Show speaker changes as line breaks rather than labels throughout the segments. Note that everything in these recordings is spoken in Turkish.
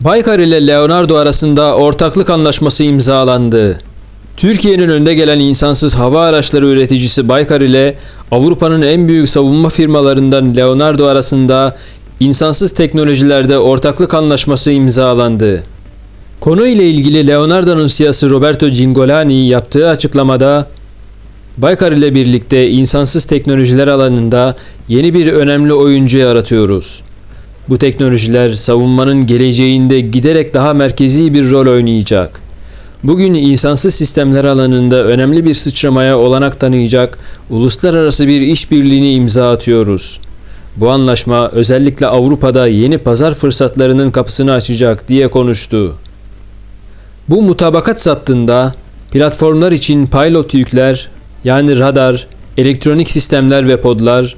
Baykar ile Leonardo arasında ortaklık anlaşması imzalandı. Türkiye'nin önde gelen insansız hava araçları üreticisi Baykar ile Avrupa'nın en büyük savunma firmalarından Leonardo arasında insansız teknolojilerde ortaklık anlaşması imzalandı. Konu ile ilgili Leonardo'nun siyasi Roberto Cingolani yaptığı açıklamada Baykar ile birlikte insansız teknolojiler alanında yeni bir önemli oyuncu yaratıyoruz. Bu teknolojiler savunmanın geleceğinde giderek daha merkezi bir rol oynayacak. Bugün insansız sistemler alanında önemli bir sıçramaya olanak tanıyacak uluslararası bir işbirliğini imza atıyoruz. Bu anlaşma özellikle Avrupa'da yeni pazar fırsatlarının kapısını açacak diye konuştu. Bu mutabakat saptında platformlar için pilot yükler yani radar, elektronik sistemler ve podlar,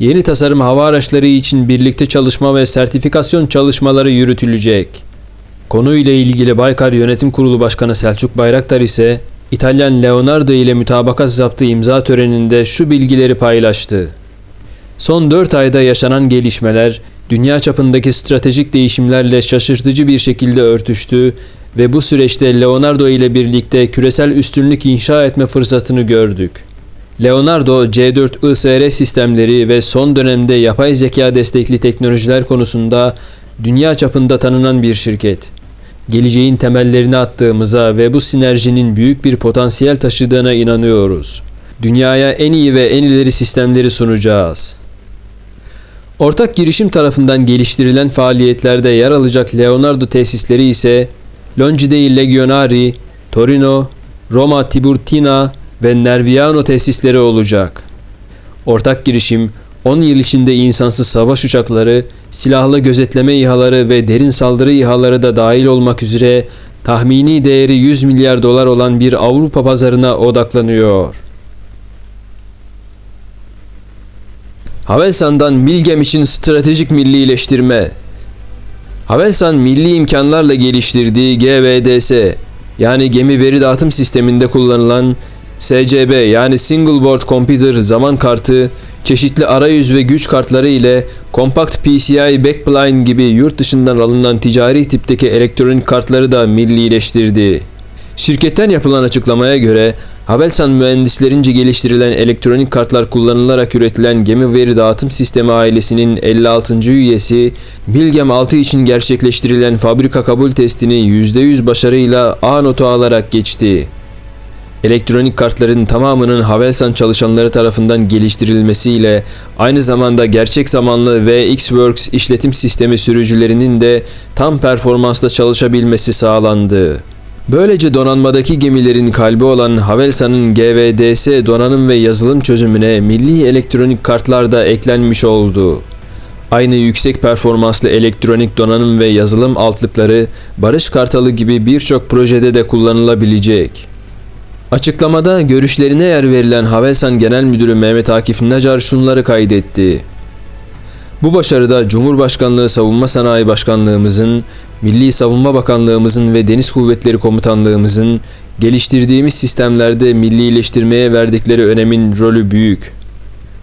yeni tasarım hava araçları için birlikte çalışma ve sertifikasyon çalışmaları yürütülecek. Konuyla ilgili Baykar Yönetim Kurulu Başkanı Selçuk Bayraktar ise İtalyan Leonardo ile mütabakat zaptı imza töreninde şu bilgileri paylaştı. Son 4 ayda yaşanan gelişmeler dünya çapındaki stratejik değişimlerle şaşırtıcı bir şekilde örtüştü ve bu süreçte Leonardo ile birlikte küresel üstünlük inşa etme fırsatını gördük. Leonardo C4 ISR sistemleri ve son dönemde yapay zeka destekli teknolojiler konusunda dünya çapında tanınan bir şirket. Geleceğin temellerini attığımıza ve bu sinerjinin büyük bir potansiyel taşıdığına inanıyoruz. Dünyaya en iyi ve en ileri sistemleri sunacağız. Ortak girişim tarafından geliştirilen faaliyetlerde yer alacak Leonardo tesisleri ise Longidei Legionari, Torino, Roma Tiburtina ve Nerviano tesisleri olacak. Ortak girişim 10 yıl içinde insansız savaş uçakları, silahlı gözetleme İHA'ları ve derin saldırı İHA'ları da dahil olmak üzere tahmini değeri 100 milyar dolar olan bir Avrupa pazarına odaklanıyor. Havelsan'dan Milgem için stratejik millileştirme Havelsan milli imkanlarla geliştirdiği GVDS yani gemi veri dağıtım sisteminde kullanılan SCB yani Single Board Computer zaman kartı, çeşitli arayüz ve güç kartları ile Compact PCI Backplane gibi yurt dışından alınan ticari tipteki elektronik kartları da millileştirdi. Şirketten yapılan açıklamaya göre Havelsan mühendislerince geliştirilen elektronik kartlar kullanılarak üretilen gemi veri dağıtım sistemi ailesinin 56. üyesi Milgem 6 için gerçekleştirilen fabrika kabul testini %100 başarıyla A notu alarak geçti. Elektronik kartların tamamının Havelsan çalışanları tarafından geliştirilmesiyle aynı zamanda gerçek zamanlı VXWorks işletim sistemi sürücülerinin de tam performansla çalışabilmesi sağlandı. Böylece donanmadaki gemilerin kalbi olan Havelsan'ın GVDS donanım ve yazılım çözümüne milli elektronik kartlar da eklenmiş oldu. Aynı yüksek performanslı elektronik donanım ve yazılım altlıkları Barış Kartalı gibi birçok projede de kullanılabilecek. Açıklamada görüşlerine yer verilen Havelsan Genel Müdürü Mehmet Akif Nacar şunları kaydetti. Bu başarıda Cumhurbaşkanlığı Savunma Sanayi Başkanlığımızın, Milli Savunma Bakanlığımızın ve Deniz Kuvvetleri Komutanlığımızın geliştirdiğimiz sistemlerde millileştirmeye verdikleri önemin rolü büyük.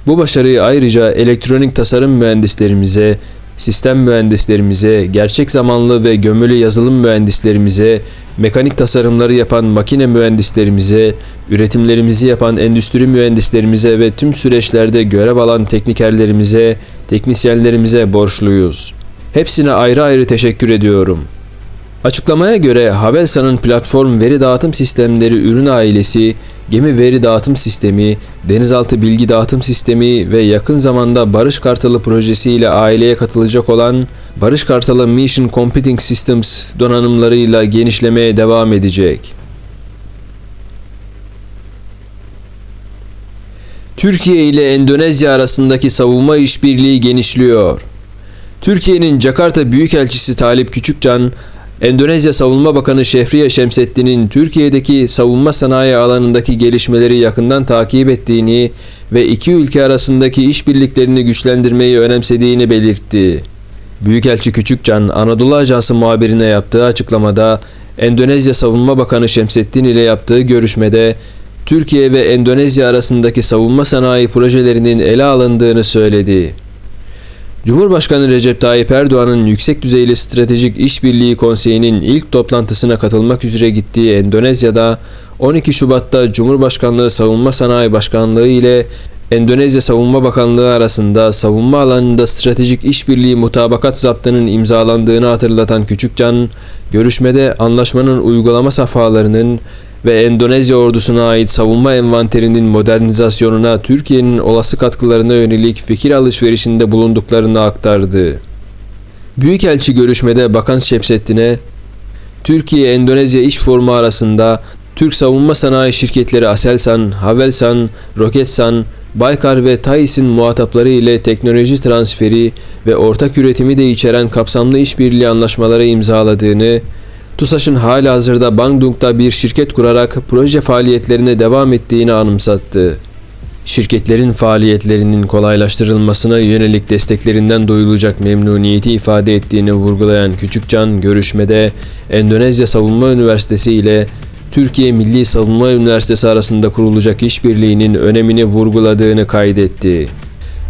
Bu başarıyı ayrıca elektronik tasarım mühendislerimize, sistem mühendislerimize, gerçek zamanlı ve gömülü yazılım mühendislerimize, mekanik tasarımları yapan makine mühendislerimize, üretimlerimizi yapan endüstri mühendislerimize ve tüm süreçlerde görev alan teknikerlerimize, teknisyenlerimize borçluyuz. Hepsine ayrı ayrı teşekkür ediyorum. Açıklamaya göre Havelsan'ın platform veri dağıtım sistemleri ürün ailesi, gemi veri dağıtım sistemi, denizaltı bilgi dağıtım sistemi ve yakın zamanda Barış Kartalı projesi ile aileye katılacak olan Barış Kartalı Mission Computing Systems donanımlarıyla genişlemeye devam edecek. Türkiye ile Endonezya arasındaki savunma işbirliği genişliyor. Türkiye'nin Jakarta Büyükelçisi Talip Küçükcan, Endonezya Savunma Bakanı Şehriye Şemsettin'in Türkiye'deki savunma sanayi alanındaki gelişmeleri yakından takip ettiğini ve iki ülke arasındaki işbirliklerini güçlendirmeyi önemsediğini belirtti. Büyükelçi Küçükcan, Anadolu Ajansı muhabirine yaptığı açıklamada Endonezya Savunma Bakanı Şemsettin ile yaptığı görüşmede Türkiye ve Endonezya arasındaki savunma sanayi projelerinin ele alındığını söyledi. Cumhurbaşkanı Recep Tayyip Erdoğan'ın Yüksek Düzeyli Stratejik İşbirliği Konseyi'nin ilk toplantısına katılmak üzere gittiği Endonezya'da 12 Şubat'ta Cumhurbaşkanlığı Savunma Sanayi Başkanlığı ile Endonezya Savunma Bakanlığı arasında savunma alanında stratejik işbirliği mutabakat zaptının imzalandığını hatırlatan Küçükcan, görüşmede anlaşmanın uygulama safhalarının ve Endonezya ordusuna ait savunma envanterinin modernizasyonuna Türkiye'nin olası katkılarına yönelik fikir alışverişinde bulunduklarını aktardı. Büyükelçi görüşmede Bakan Şemsettin'e Türkiye-Endonezya İş Forumu arasında Türk savunma sanayi şirketleri Aselsan, Havelsan, Roketsan, Baykar ve TAİS'in muhatapları ile teknoloji transferi ve ortak üretimi de içeren kapsamlı işbirliği anlaşmaları imzaladığını, TUSAŞ'ın hala hazırda Bandung'da bir şirket kurarak proje faaliyetlerine devam ettiğini anımsattı. Şirketlerin faaliyetlerinin kolaylaştırılmasına yönelik desteklerinden duyulacak memnuniyeti ifade ettiğini vurgulayan Küçükcan görüşmede Endonezya Savunma Üniversitesi ile Türkiye Milli Savunma Üniversitesi arasında kurulacak işbirliğinin önemini vurguladığını kaydetti.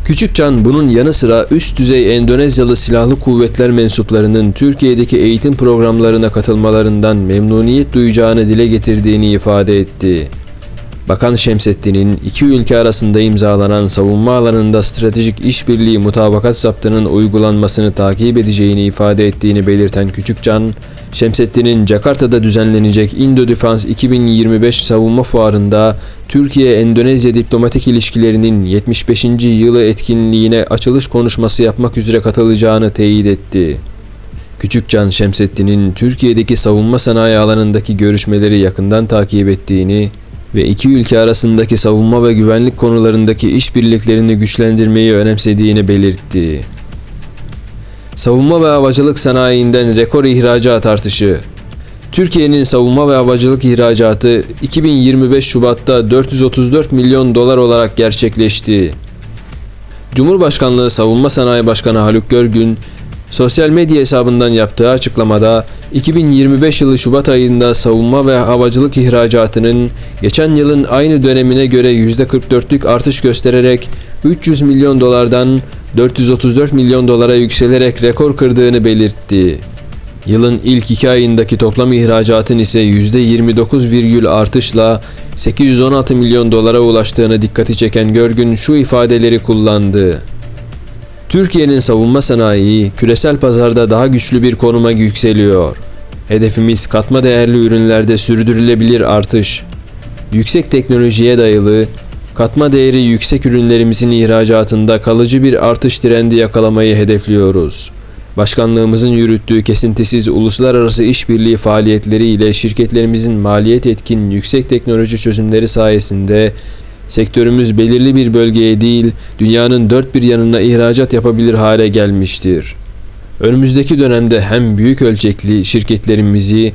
Küçükcan bunun yanı sıra üst düzey Endonezyalı silahlı kuvvetler mensuplarının Türkiye'deki eğitim programlarına katılmalarından memnuniyet duyacağını dile getirdiğini ifade etti. Bakan Şemsettin'in iki ülke arasında imzalanan savunma alanında stratejik işbirliği mutabakat zaptının uygulanmasını takip edeceğini ifade ettiğini belirten Küçükcan, Şemsettin'in Jakarta'da düzenlenecek Indo Defense 2025 savunma fuarında Türkiye-Endonezya diplomatik ilişkilerinin 75. yılı etkinliğine açılış konuşması yapmak üzere katılacağını teyit etti. Küçükcan Şemsettin'in Türkiye'deki savunma sanayi alanındaki görüşmeleri yakından takip ettiğini ve iki ülke arasındaki savunma ve güvenlik konularındaki işbirliklerini güçlendirmeyi önemsediğini belirtti. Savunma ve havacılık sanayinden rekor ihracat artışı. Türkiye'nin savunma ve havacılık ihracatı 2025 Şubat'ta 434 milyon dolar olarak gerçekleşti. Cumhurbaşkanlığı Savunma Sanayi Başkanı Haluk Görgün, sosyal medya hesabından yaptığı açıklamada 2025 yılı Şubat ayında savunma ve havacılık ihracatının geçen yılın aynı dönemine göre %44'lük artış göstererek 300 milyon dolardan 434 milyon dolara yükselerek rekor kırdığını belirtti. Yılın ilk iki ayındaki toplam ihracatın ise %29 virgül artışla 816 milyon dolara ulaştığını dikkati çeken Görgün şu ifadeleri kullandı. Türkiye'nin savunma sanayi küresel pazarda daha güçlü bir konuma yükseliyor. Hedefimiz katma değerli ürünlerde sürdürülebilir artış. Yüksek teknolojiye dayalı, katma değeri yüksek ürünlerimizin ihracatında kalıcı bir artış trendi yakalamayı hedefliyoruz. Başkanlığımızın yürüttüğü kesintisiz uluslararası işbirliği faaliyetleri ile şirketlerimizin maliyet etkin yüksek teknoloji çözümleri sayesinde sektörümüz belirli bir bölgeye değil, dünyanın dört bir yanına ihracat yapabilir hale gelmiştir. Önümüzdeki dönemde hem büyük ölçekli şirketlerimizi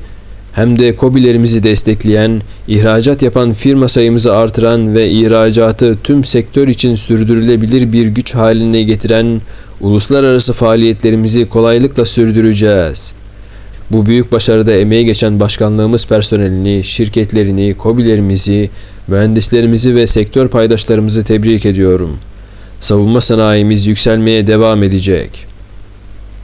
hem de kobilerimizi destekleyen, ihracat yapan firma sayımızı artıran ve ihracatı tüm sektör için sürdürülebilir bir güç haline getiren uluslararası faaliyetlerimizi kolaylıkla sürdüreceğiz. Bu büyük başarıda emeği geçen başkanlığımız personelini, şirketlerini, kobilerimizi, mühendislerimizi ve sektör paydaşlarımızı tebrik ediyorum. Savunma sanayimiz yükselmeye devam edecek.''